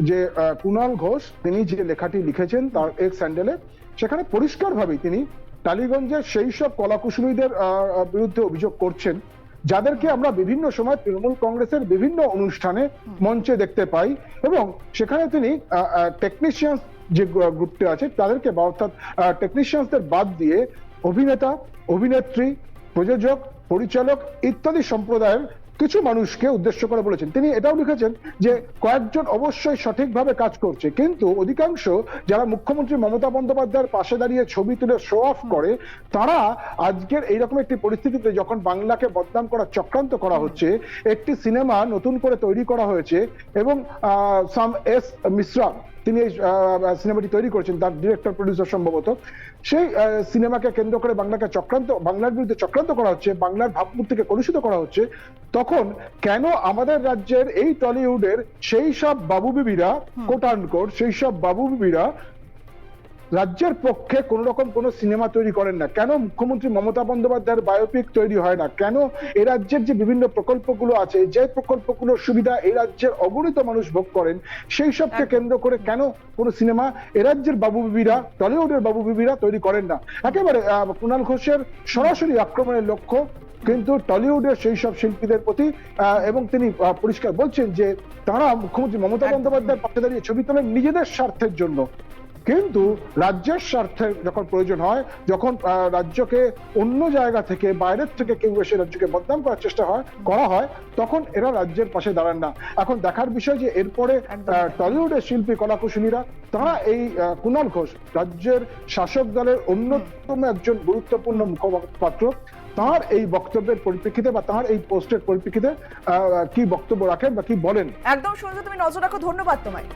যে কুণাল ঘোষ তিনি যে লেখাটি লিখেছেন তার এক্স হ্যান্ডেলে সেখানে পরিষ্কারভাবেই তিনি টালিগঞ্জের সেই সব কলাকুশলীদের বিরুদ্ধে অভিযোগ করছেন যাদেরকে আমরা বিভিন্ন সময় তৃণমূল কংগ্রেসের বিভিন্ন অনুষ্ঠানে মঞ্চে দেখতে পাই এবং সেখানে তিনি টেকনিশিয়ান যে গ্রু- গ্রুপটি আছে তাদেরকে বা অর্থাৎ টেকনিশিয়ানদের বাদ দিয়ে অভিনেতা অভিনেত্রী প্রযোজক পরিচালক ইত্যাদি সম্প্রদায়ের কিছু মানুষকে উদ্দেশ্য করে বলেছেন। তিনি এটাও লিখেছেন যে, কয়েকজন অবশ্যই সঠিকভাবে কাজ করছে, কিন্তু অধিকাংশ যারা মুখ্যমন্ত্রী মমতা বন্দ্যোপাধ্যায়ের পাশে দাঁড়িয়ে ছবি তুলে শো অফ করে, তারা আজকের এইরকম একটি পরিস্থিতিতে যখন বাংলাকে বদনাম করার চক্রান্ত করা হচ্ছে, একটি সিনেমা নতুন করে তৈরি করা হয়েছে এবং সাম এস মিশ্রা তিনি এই সিনেমাটি তৈরি করেছেন তার ডিরেক্টর প্রডিউসার সম্ভবত। সেই সিনেমাকে কেন্দ্র করে বাংলাকে চক্রান্ত বাংলার বিরুদ্ধে চক্রান্ত করা হচ্ছে বাংলার ভাবমূর্তিকে কলুষিত করা হচ্ছে তখন কেন আমাদের রাজ্যের এই টলিউডের সেই সব বাবু বিবিরা কোটান আনকোট সেই সব বাবু বিবিরা রাজ্যের পক্ষে কোন রকম কোন সিনেমা তৈরি করেন না। কেন মুখ্যমন্ত্রী মমতা বন্দ্যোপাধ্যায়ের বায়োপিক তৈরি হয় না? কেন এ রাজ্যের যে বিভিন্ন প্রকল্পগুলো আছে যে প্রকল্পগুলোর সুবিধা এই রাজ্যের অগণিত মানুষ ভোগ করেন সেই সবকে কেন্দ্র করে কেন কোনো সিনেমা এ রাজ্যের বাবু বিবিরা টলিউডের বাবু বিবিরা তৈরি করেন না? একেবারে কুণাল ঘোষের সরাসরি আক্রমণের লক্ষ্য কিন্তু টলিউডের সেই সব শিল্পীদের প্রতি আহ, এবং তিনি পরিষ্কার বলছেন যে তারা মুখ্যমন্ত্রী মমতা বন্দ্যোপাধ্যায়ের পাশে দাঁড়িয়ে ছবি তোলেন নিজেদের স্বার্থের জন্য। কিন্তু রাজ্যের স্বার্থে যখন প্রয়োজন হয়, যখন রাজ্যকে অন্য জায়গা থেকে, বাইরের থেকে কেউ এসে রাজ্যকে বদনাম করার চেষ্টা হয়, করা হয়, তখন এরা রাজ্যের পাশে দাঁড়ান না। এখন দেখার বিষয় যে এরপরে টলিউডের শিল্পী কলাকুশলীরা, তারা এই কুণাল ঘোষ, রাজ্যের শাসক দলের অন্যতম একজন গুরুত্বপূর্ণ মুখপাত্র, তার এই বক্তব্যের পরিপ্রেক্ষিতে বা তার এই পোস্টের পরিপ্রেক্ষিতে কি বক্তব্য রাখেন বা কি বলেন? একদম শুনছো তুমি নজর রাখো, ধন্যবাদ তোমায়।